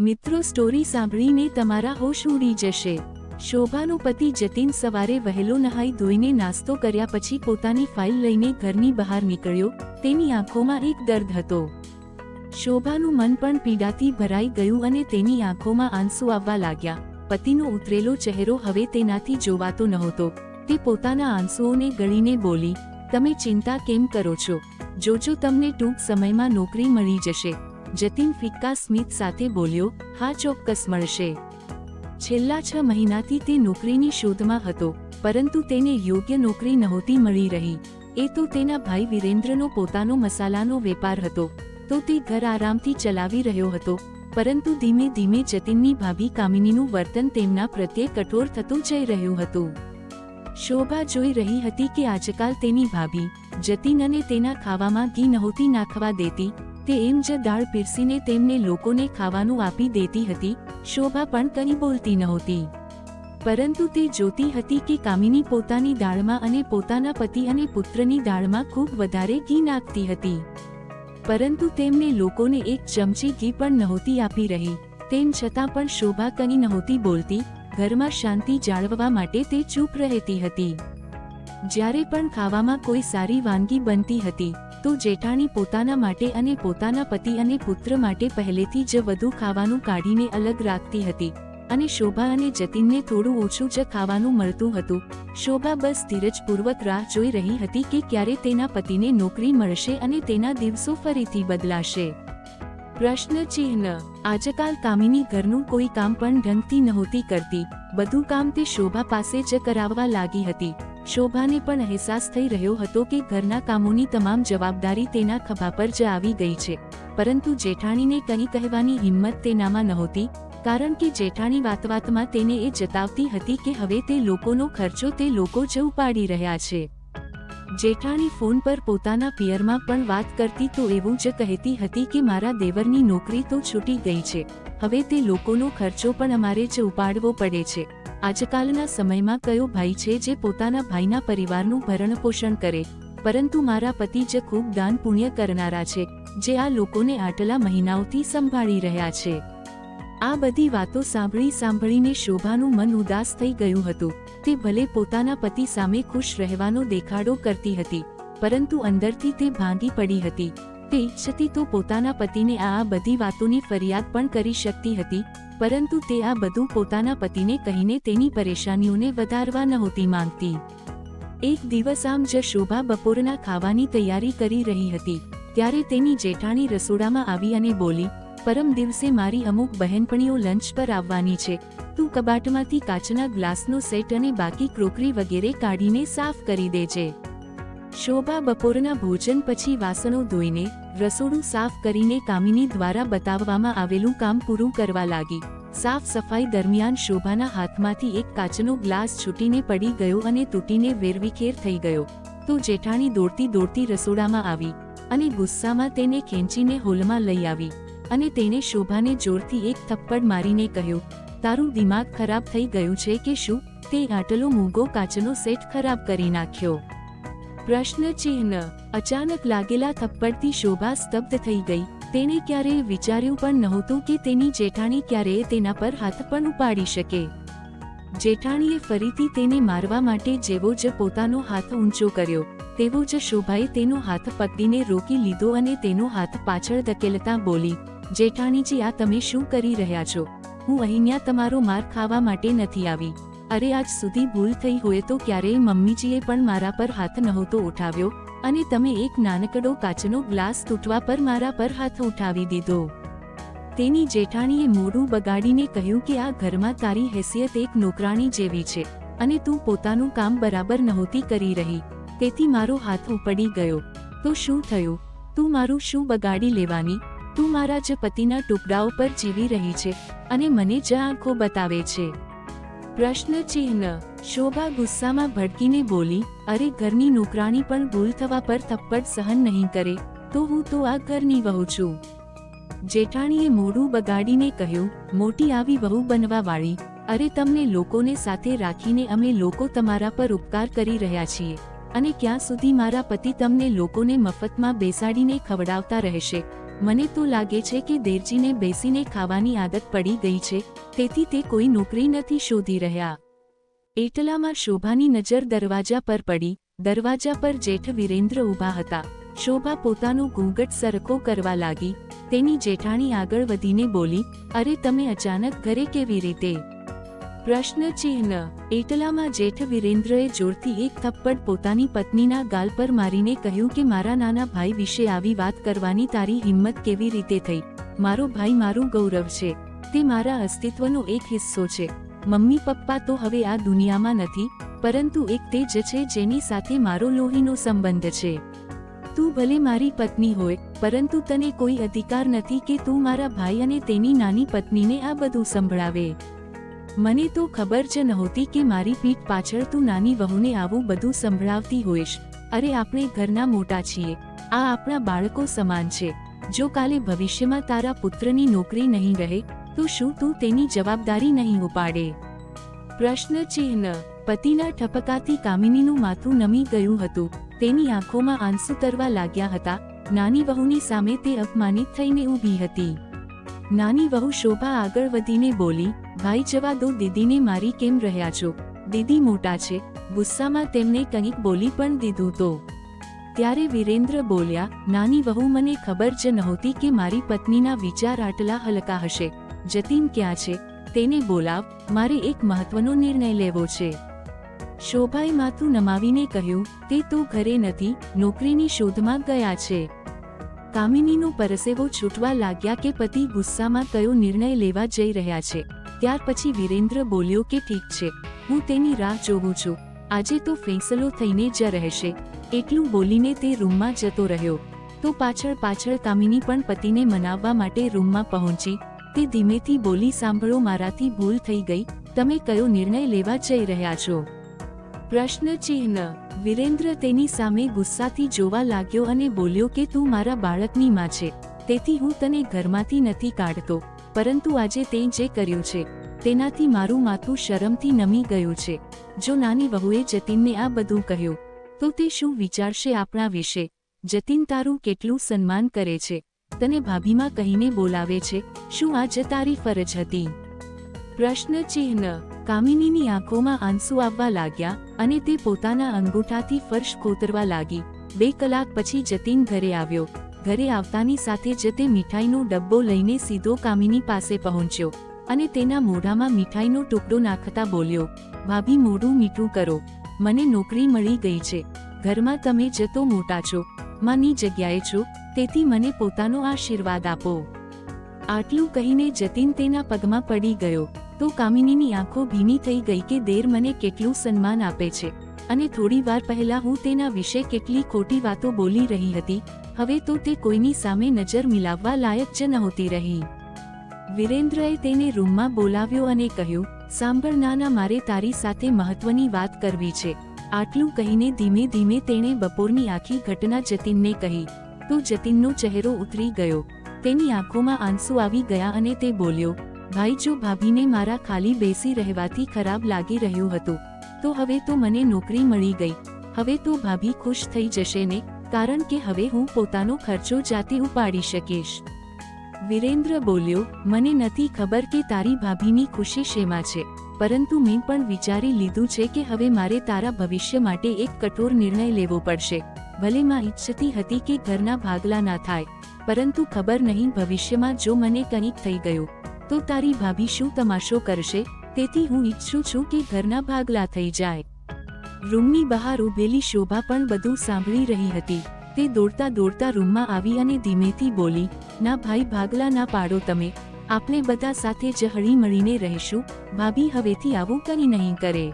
મિત્રો સ્ટોરી સાંભળીને તમારા હોશ ઉડી જશે. શોભાનો પતિ જતીન સવારે વહેલો નહાઈ ધોઈને નાસ્તો કર્યા પછી પોતાની ફાઇલ લઈને ઘરની બહાર નીકળ્યો. તેની આંખોમાં એક દર્દ હતો. શોભાનું મન પણ પીડાથી ભરાઈ ગયું અને તેની આંખોમાં આંસુ આવવા લાગ્યા. પતિનો ઉતરેલો ચહેરો હવે તેનાથી જોવાતો નહોતો. તે પોતાના આંસુઓને ગળીને બોલી, તમે ચિંતા કેમ કરો છો? જોજો તમને ટૂંક સમયમાં નોકરી મળી જશે. જતીન ફિક્કા સ્મિત સાથે બોલ્યો, હા, ચોક્કસ મળશે. છેલ્લા છ મહિનાથી તે નોકરીની શોધમાં હતો, પરંતુ તેને યોગ્ય નોકરી નહોતી મળી રહી. એ તો તેના ભાઈ વિરેન્દ્રનો પોતાનો મસાલાનો વેપાર હતો, તો તે ઘર આરામથી ચલાવી રહ્યો હતો, પરંતુ ધીમે ધીમે જતીનની ભાભી કામિનીનું વર્તન તેમના પ્રત્યે કઠોર થતું જઈ રહ્યું હતું. શોભા જોઈ રહી હતી કે આજકાલ તેની ભાભી, જતીન અને તેના ખાવામાં ઘી નહોતી નાખવા દેતી તે એમ જ દાળ પીરસીને તેમને લોકોને ખાવાનું આપી દેતી હતી, શોભા પણ કંઈ બોલતી નહોતી. પરંતુ તે જોતી હતી કે કામિની પોતાની દાળમાં અને પોતાના પતિ અને પુત્રની દાળમાં ખૂબ વધારે ઘી નાખતી હતી. પરંતુ તેમને લોકોને એક ચમચી ઘી પણ નહોતી આપી રહી, તેમ છતાં પણ શોભા કંઈ નહોતી બોલતી, ઘરમાં શાંતિ જાળવવા માટે તે ચૂપ રહેતી હતી. જ્યારે પણ ખાવામાં કોઈ સારી વાનગી બનતી હતી તો જેઠાણી પોતાના માટે અને પોતાના પતિ અને પુત્ર માટે પહેલેથી જ વધુ ખાવાનું કાઢીને અલગ રાખતી હતી અને શોભા અને જતીનને થોડું ઓછું જ ખાવાનું મળતું હતું. શોભા બસ ધીરજપૂર્વક રાહ જોઈ રહી હતી કે ક્યારે તેના પતિને નોકરી મળશે અને તેના દિવસો ફરીથી બદલાશે. પ્રશ્ન ચિહ્ન. આજકાલ કામિની ઘરનું કોઈ કામ પણ ઢંગથી નહોતી કરતી. બધું કામ તે શોભા પાસે જ કરાવવા લાગી હતી. શોભાને પણ અહેસાસ થઈ રહ્યો હતો કે ઘરના કામોની તમામ જવાબદારી તેના ખભા પર જ આવી ગઈ છે. પરંતુ જેઠાણીને કંઈ કહેવાની હિંમત તેનામાં નહોતી, કારણ કે જેઠાણી વાત વાતમાં તેને એ જતાવતી હતી કે હવે તે લોકોનો ખર્ચો તે લોકો જ ઉપાડી રહ્યા છે. જેઠાણી ફોન પર પોતાના પિયરમાં પણ વાત કરતી તો એવું જ કહેતી હતી કે મારા દેવરની નોકરી તો છૂટી ગઈ છે, હવે તે લોકોનો ખર્ચો પણ અમારે જ ઉપાડવો પડે છે. આજકાલના સમયમાં કયો ભાઈ છે જે પોતાના ભાઈના પરિવારનું ભરણપોષણ કરે? પરંતુ મારા પતિ જે ખૂબ દાન પુણ્ય કરનારા છે, જે આ લોકોને આટલા મહિનાઓથી સંભાળી રહ્યા છે. આ બધી વાતો સાંભળી સાંભળીને શોભાનું મન ઉદાસ થઈ ગયું હતું. તે ભલે પોતાના પતિ સામે ખુશ રહેવાનો દેખાડો કરતી હતી, પરંતુ અંદરથી તે ભાંગી પડી હતી. તે છતી તો પોતાના પતિને આ બધી વાતોની ફરિયાદ પણ કરી શકતી હતી, પરંતુ તે આ બધું પોતાના પતિને કહીને તેની પરેશાનીઓને વધારવા નહોતી માંગતી. એક દિવસ આમ જ શોભા બપોરના ખાવાની તૈયારી કરી રહી હતી, ત્યારે તેની જેઠાણી રસોડામાં આવી અને બોલી, પરમ દિવસે મારી અમુક બહેનપણીઓ લંચ પર આવવાની છે, તું કબાટમાંથી કાચના ગ્લાસનો સેટ અને બાકી ક્રોકરી વગેરે કાઢીને સાફ કરી દેજે. શોભા બપોરના ભોજન પછી વાસણો ધોઈને રસોડું સાફ કરીને કામિની દ્વારા બતાવવામાં આવેલું કામ પૂરું કરવા લાગી. સાફ સફાઈ દરમિયાન શોભાના હાથમાંથી એક કાચનો ગ્લાસ છૂટીને પડી ગયો અને તૂટીને વેરવિખેર થઈ ગયો. તો જેઠાણી દોડતી દોડતી રસોડામાં આવી અને ગુસ્સામાં તેને ખેંચીને હોલમાં લઈ આવી અને તેને શોભાને જોરથી એક થપ્પડ મારીને કહ્યું, તારું દિમાગ ખરાબ થઈ ગયું છે કે શું? તે આટલો મૂંગો કાચનો સેટ ખરાબ કરી નાખ્યો. પ્રશ્ન ચિહ્ન અચાનક લાગેલા થપ્પડથી શોભા સ્તબ્ધ થઈ ગઈ. તેણે ક્યારેય વિચાર્યું પણ નહોતું કે તેની જેઠાણી ક્યારેય તેના પર હાથ પણ ઉપાડી શકે. જેઠાણીએ ફરીથી તેને મારવા માટે જેવો જ પોતાનો હાથ ઊંચો કર્યો. તેવો જ શોભાએ તેનો હાથ પકડીને રોકી લીધો અને તેનો હાથ પાછળ ધકેલતા બોલી, જેઠાણીજી, આ તમે શું કરી રહ્યા છો? હું અહીંયા તમારો માર ખાવા માટે નથી આવી. અરે આજ સુધી ભૂલ થઈ હોય તો ક્યારેય મમ્મીજીએ પણ મારા પર હાથ નહોતો ઉઠાવ્યો અને તમે એક નાનકડો કાચનો ગ્લાસ તૂટવા પર મારા પર હાથ ઉઠાવી દીધો. તેની જેઠાણીએ મોઢું બગાડીને કહ્યું કે આ ઘરમાં તારી હેસિયત એક નોકરાણી જેવી છે અને તું પોતાનું કામ બરાબર નહોતી કરી રહી, તેથી મારો હાથ ઉપડી ગયો. તો શું થયું? તું મારું શું બગાડી લેવાની? તું મારા જ પતિના ટુકડાઓ પર જીવી રહી છે અને મને જ આંખો બતાવે છે. પ્રશ્ન ચિહ્ન શોભા ગુસ્સામાં ભડકીને બોલી, અરે, ઘરની નોકરાણી પણ ભૂલ થવા પર થપ્પડ સહન નહીં કરે. તો હું તો આ ઘરની વહુ છું. જેઠાણીએ મોઢું બગાડીને કહ્યું, મોટી આવી વહુ બનવા વાળી અરે, તમને લોકોને સાથે રાખીને અમે લોકો તમારા પર ઉપકાર કરી રહ્યા છીએ. અને ક્યાં સુધી મારા પતિ તમને લોકોને મફતમાં બેસાડીને ખવડાવતા રહેશે? મને તો લાગે છે કે દેરજીને બેસીને ખાવાની આદત પડી ગઈ છે, તેથી તે કોઈ નોકરી નથી શોધી રહ્યા. એટલામાં શોભાની નજર દરવાજા પર પડી, દરવાજા પર જેઠ વિરેન્દ્ર ઊભા હતા. શોભા પોતાનો ઘૂંઘટ સરખો કરવા લાગી, તેની જેઠાણી આગળ વધીને બોલી, અરે તમે અચાનક ઘરે કેવી રીતે પ્રશ્ન ચિહ્ન. એટલામાં જેઠ વિરેન્દ્રએ જોરથી એક થપ્પડ પોતાની પત્નીના ગાલ પર મારીને કહ્યું કે, મારા નાના ભાઈ વિશે આવી વાત કરવાની તારી હિંમત કેવી રીતે થઈ? મારો ભાઈ મારું ગૌરવ છે. તે મારા અસ્તિત્વનો એક હિસ્સો છે. મમ્મી પપ્પા તો હવે આ દુનિયામાં નથી, પરંતુ એક તે જ છે જેની સાથે મારો લોહીનો સંબંધ છે. તું ભલે મારી પત્ની હોય, પરંતુ તને કોઈ અધિકાર નથી કે તું મારા ભાઈ અને તેની નાની પત્નીને આ બધું સંભળાવે. મને તો ખબર જ નહોતી કે મારી પીઠ પાછળ તું નાની વહુને આવું બધું સંભળાવતી હોઈશ. અરે, આપણે ઘરના મોટા છીએ. આ આપણા બાળકો સમાન છે. જો કાલે ભવિષ્યમાં તારા પુત્રની નોકરી નહીં રહે, તો શું તું તેની જવાબદારી નહીં ઉપાડે? પ્રશ્ન ચિહ્ન. પતિના ઠપકાથી કામિનીનું માથું નમી ગયું હતું. તેની આંખોમાં આંસુ તરવા લાગ્યા હતા. નાની વહુની સામે તે અપમાનિત થઈને ઊભી હતી. નાની વહુ શોભા આગળ વધીને બોલી ભાઈ જવા દો, દીદીને મારી કેમ રહ્યા છો? દીદી મોટા છે, ગુસ્સામાં તેમને કંઈક બોલી પણ દીધું તો. ત્યારે વિરેન્દ્ર બોલ્યા, નાની વહુ મને ખબર જ નહોતી કે મારી પત્નીના વિચાર આટલા હલકા હશે. જતીન ક્યાં છે? તેને બોલાવ, મારે એક મહત્વનો નિર્ણય લેવો છે. શોભાએ માથું નમાવીને કહ્યું, તે તો ઘરે નથી, નોકરીની શોધમાં ગયા છે. કામિનીનો પરસેવો છૂટવા લાગ્યા કે પતિ ગુસ્સામાં કયો નિર્ણય લેવા જઈ રહ્યા છે. ત્યાર પછી વિરેન્દ્ર બોલ્યો કે ઠીક છે, હું તેની રાહ જોઉં છું. આજે તો ફેંસલો થઈને જ રહેશે. એટલું બોલીને તે રૂમમાં જતો રહ્યો. તો પાછળ પાછળ કામિની પણ પતિને મનાવવા માટે રૂમમાં પહોંચી. તે ધીમેથી બોલી, સાંભળો, મારાથી ભૂલ થઈ ગઈ. તમે કયો નિર્ણય લેવા જઈ રહ્યા છો? પ્રશ્ન ચિહ્ન. વિરેન્દ્ર તેની સામે ગુસ્સાથી જોવા લાગ્યો અને બોલ્યો કે, તું મારા બાળકની માં છે. તેથી હું તને ઘરમાંથી નથી કાઢતો. પરંતુ આજે તે જે કર્યું છે, તેનાથી મારું માથું શરમથી નમી ગયું છે. જો નાની વહુએ જતીનને આ બધું કહ્યું, તો તે શું વિચારશે આપણા વિશે? જતીન તારું કેટલું સન્માન કરે છે? તને ભાભીમાં કહીને બોલાવે છે? શું આ જ તારી ફરજ હતી? પ્રશ્ન ચિહ્ન. કામિનીની આંખોમાં આંસુ આવવા લાગ્યા અને તે પોતાના અંગૂઠાથી ફર્શ કોતરવા લાગી. બે કલાક પછી જતીન ઘરે આવ્યો. ઘરે આવતાની સાથે જ તે મીઠાઈનો ડબ્બો લઈને સીધો કામિની પાસે પહોંચ્યો અને તેના મોઢામાં મીઠાઈનો ટુકડો નાખતા બોલ્યો, ભાભી, મોઢું મીઠું કરો. મને નોકરી મળી ગઈ છે. ઘરમાં તમે જતો મોટા છો. માની જગ્યાએ છો. તેથી મને પોતાનો આશીર્વાદ આપો. આટલું કહીને જતીન તેના પગમાં પડી ગયો. તો કામિનીની આંખો ભીની થઈ ગઈ કે દેર મને કેટલું સન્માન આપે છે. અને થોડી વાર પહેલા હું તેના વિશે કેટલી ખોટી વાતો બોલી રહી હતી હવે તો તે કોઈની સામે નજર મિલાવવા લાયક જ નહોતી રહી. વિરેન્દ્રએ તેને રૂમમાં બોલાવ્યો અને કહ્યું, સાંભળ નાના, મારે તારી સાથે મહત્વની વાત કરવી છે. આટલું કહીને ધીમે ધીમે તેણે બપોરની આખી ઘટના જતીનને કહી. તો જતીનનો ચહેરો ઉતરી ગયો. તેની આંખોમાં આંસુ આવી ગયા અને તે બોલ્યો, ભાઈ, જો ભાભીને મારા ખાલી બેસી રહેવાથી ખરાબ લાગી રહ્યું હતું, તો હવે તો મને નોકરી મળી ગઈ. હવે તો ભાભી ખુશ થઈ જશે ને? કારણ કે હવે હું પોતાનો ખર્ચો જાતે ઉપાડી શકીશ. વિરેન્દ્ર બોલ્યો, મને નથી ખબર કે તારી ભાભીની ખુશી શેમાં છે, પરંતુ મેં પણ વિચારી લીધું છે કે હવે મારે તારા ભવિષ્ય માટે એક કઠોર નિર્ણય લેવો પડશે. ભલે માં ઈચ્છતી હતી કે ઘરના ભાગલા ના થાય, પરંતુ ખબર નહીં ભવિષ્યમાં જો મને કંઈક થઈ ગયું, તો તારી ભાભી શું તમાશો કરશે? તેથી હું ઈચ્છું છું કે ઘરના ભાગલા થઈ જાય. રૂમની બહાર ઊભેલી શોભા પણ બધું સાંભળી રહી હતી. તે દોડતા દોડતા રૂમમાં આવી અને ધીમેથી બોલી, ના ભાઈ ભાગલા ના પાડો તમે. આપણે બધા સાથે જ હળી મળીને રહીશું. ભાભી હવેથી આવું કરી નહીં કરે.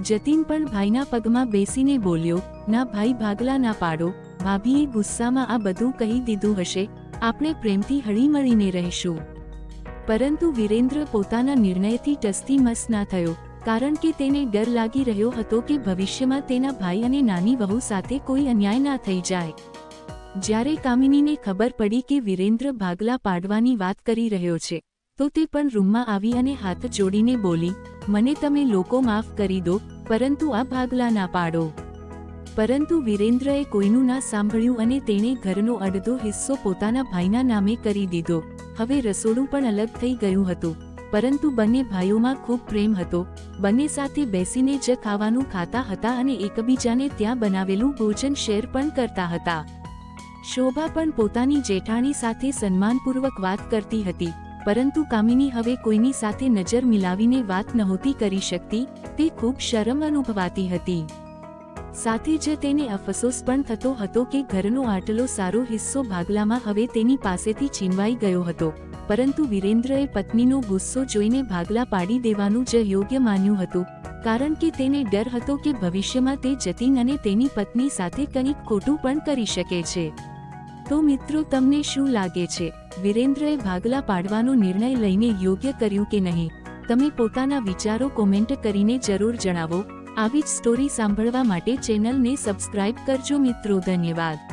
જતીન પણ ભાઈના પગમાં બેસીને બોલ્યો, ના ભાઈ ભાગલા ના પાડો. ભાભીએ ગુસ્સામાં આ બધું કહી દીધું હશે. આપણે પ્રેમથી હળી મળીને રહીશું. પરંતુ વિરેન્દ્ર પોતાના નિર્ણયથી ટસ્તી મસ ના થયો. કારણ કે તેને ડર લાગી રહ્યો હતો કે ભવિષ્યમાં તેના ભાઈ અને નાની વહુ સાથે કોઈ અન્યાય ના થઈ જાય. જ્યારે કામિનીને ખબર પડી કે વિરેન્દ્ર ભાગલા પાડવાની વાત કરી રહ્યો છે, તો તે પણ રૂમમાં આવી અને હાથ જોડીને બોલી, મને તમે લોકો માફ કરી દો, પરંતુ આ ભાગલા ના પાડો. પરંતુ વિરેન્દ્રએ કોઈનું ના સાંભળ્યું અને તેણે ઘરનો અડધો હિસ્સો પોતાના ભાઈના નામે કરી દીધો. હવે રસોડું પણ અલગ થઈ ગયું હતું. પરંતુ બંને ભાઈઓમાં ખૂબ પ્રેમ હતો. બંને સાથે બેસીને જ ખાવાનું ખાતા હતા અને એકબીજાને ત્યાં બનાવેલું ભોજન શેર પણ કરતા હતા. શોભા પણ પોતાની જેઠાણી સાથે સન્માનપૂર્વક વાત કરતી હતી, પરંતુ કામિની હવે કોઈની સાથે નજર મિલાવીને વાત નહોતી કરી શકતી, તે ખૂબ શરમ અનુભવાતી હતી. સાથે જ તેને અફસોસ પણ થતો હતો કે ઘરનો આટલો સારો હિસ્સો ભાગલામાં હવે તેની પાસેથી છીનવાઈ ગયો હતો. પરંતુ વિરેન્દ્રએ પત્નીનો ગુસ્સો જોઈને ભાગલા પાડી દેવાનું જ યોગ્ય માન્યું હતું, કારણ કે તેને ડર હતો કે ભવિષ્યમાં તે જતીન અને તેની પત્ની સાથે કંઈક ખોટું પણ કરી શકે છે. તો મિત્રો, તમને શું લાગે છે? વિરેન્દ્રએ ભાગલા પાડવાનો નિર્ણય લઈને યોગ્ય કર્યું કે નહીં? તમે પોતાના વિચારો કોમેન્ટ કરીને જરૂર જણાવો. આવી જ સ્ટોરી સાંભળવા માટે ચેનલને સબસ્ક્રાઇબ કરજો મિત્રો, ધન્યવાદ.